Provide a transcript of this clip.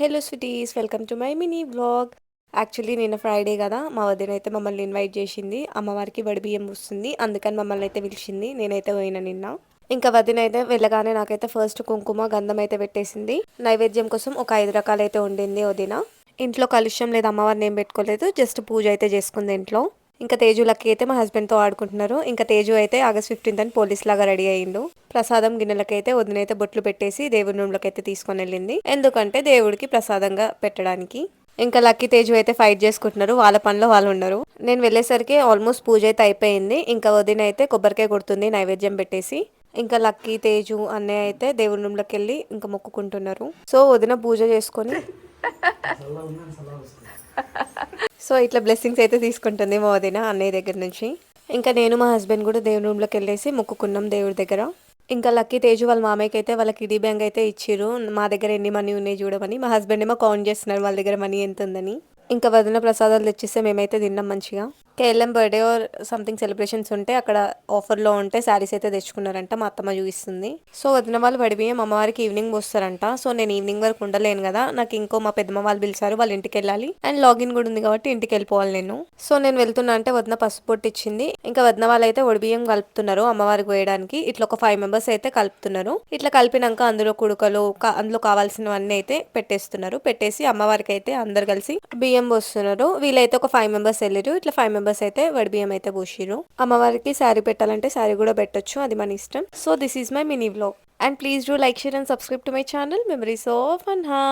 Hello sweeties welcome to my mini vlog. Actually నిన్న Friday కదా మా వదిన అయితే మమ్మల్ని ఇన్వైట్ చేసింది. అమ్మవారికి వడి బియ్యం వస్తుంది అందుకని మమ్మల్ని అయితే పిలిచింది నేనైతే పోయిన నిన్న. ఇంకా వదిన అయితే వెళ్ళగానే నాకైతే ఫస్ట్ కుంకుమ గంధం అయితే పెట్టేసింది. నైవేద్యం కోసం ఒక ఐదు రకాలు అయితే ఉండింది వదిన. ఇంట్లో కలుష్యం లేదు అమ్మవారిని ఏం పెట్టుకోలేదు జస్ట్ పూజ అయితే చేసుకుంది ఇంట్లో. ఇంకా తేజు లక్కీ అయితే మా హస్బెండ్తో ఆడుకుంటున్నారు. ఇంకా తేజు అయితే ఆగస్ట్ ఫిఫ్టీన్త్ అని పోలీస్ లాగా రెడీ అయ్యిండు. ప్రసాదం గిన్నెలకైతే వదినైతే బొట్లు పెట్టేసి దేవుడి రూమ్లోకి అయితే తీసుకొని వెళ్ళింది. ఎందుకంటే దేవుడికి ప్రసాదంగా పెట్టడానికి. ఇంకా లక్కీ తేజు అయితే ఫైట్ చేసుకుంటున్నారు. వాళ్ళ పనిలో వాళ్ళు ఉన్నారు నేను వెళ్ళేసరికి ఆల్మోస్ట్ పూజ అయితే అయిపోయింది. ఇంకా వదిన అయితే కొబ్బరికాయ కొడుతుంది నైవేద్యం పెట్టేసి. ఇంకా లక్కీ తేజు అన్నయ్య అయితే దేవుడి రూమ్లోకి వెళ్ళి ఇంకా మొక్కుకుంటున్నారు. సో వదిన పూజ చేసుకొని సో ఇట్లా బ్లెస్సింగ్స్ అయితే తీసుకుంటుంది మా వదిన అన్నయ్య దగ్గర నుంచి. ఇంకా నేను మా హస్బెండ్ కూడా దేవుని రూమ్లోకి వెళ్ళేసి మొక్కుకున్నాం దేవుడి దగ్గర. ఇంకా లక్కీ తేజు వాళ్ళ మామయ్యకి అయితే వాళ్ళ కిడీ బ్యాంక్ అయితే ఇచ్చారు మా దగ్గర ఎన్ని మనీ ఉన్నాయి చూడమని. మా హస్బెండ్ ఏమో కౌంట్ చేస్తున్నారు వాళ్ళ దగ్గర మనీ ఎంత ఉందని ఇంకా వదిన ప్రసాదాలు తెచ్చిస్తే మేమైతే తిన్నాం మంచిగా. KLM birthday or something celebrations ఉంటే అక్కడ ఆఫర్లో ఉంటే శారీస్ అయితే తెచ్చుకున్నారంట మా అత్తమ్మ చూపిస్తుంది. సో వదిన వాళ్ళు వడిబియ్యం అమ్మవారికి ఈవినింగ్ వస్తారంట. సో నేను ఈవినింగ్ వరకు ఉండలేను కదా. నాకు ఇంకో మా పెద్దమ్మ వాళ్ళు పిలిచారు వాళ్ళ ఇంటికి వెళ్ళాలి. అండ్ లాగిన్ కూడా ఉంది కాబట్టి ఇంటికి వెళ్ళిపోవాలి నేను. సో నేను వెళ్తున్నా అంటే వదిన పసుపు ఇచ్చింది ఇంకా వదిన వాళ్ళు అయితే ఒడిబియ్యం కలుపుతున్నారు అమ్మవారికి వేయడానికి ఇట్లా ఒక ఫైవ్ మెంబర్స్ అయితే కలుపుతున్నారు. ఇట్లా కలిపినాక అందులో కుడుకలు అందులో కావాల్సినవన్నీ అయితే పెట్టేస్తున్నారు. పెట్టేసి అమ్మవారికి అయితే అందరు కలిసి బియ్యం పోస్తున్నారు. వీళ్ళైతే ఒక ఫైవ్ మెంబర్స్ వెళ్ళారు ఇట్లా ఫైవ్ మెంబర్స్ అయితే వడి బియ్యం అయితే పోసిరు అమ్మవారికి శారీ పెట్టాలంటే శారీ కూడా పెట్టొచ్చు. అది మన ఇష్టం. So this is my mini vlog and please do like share and subscribe to my channel memories of Anha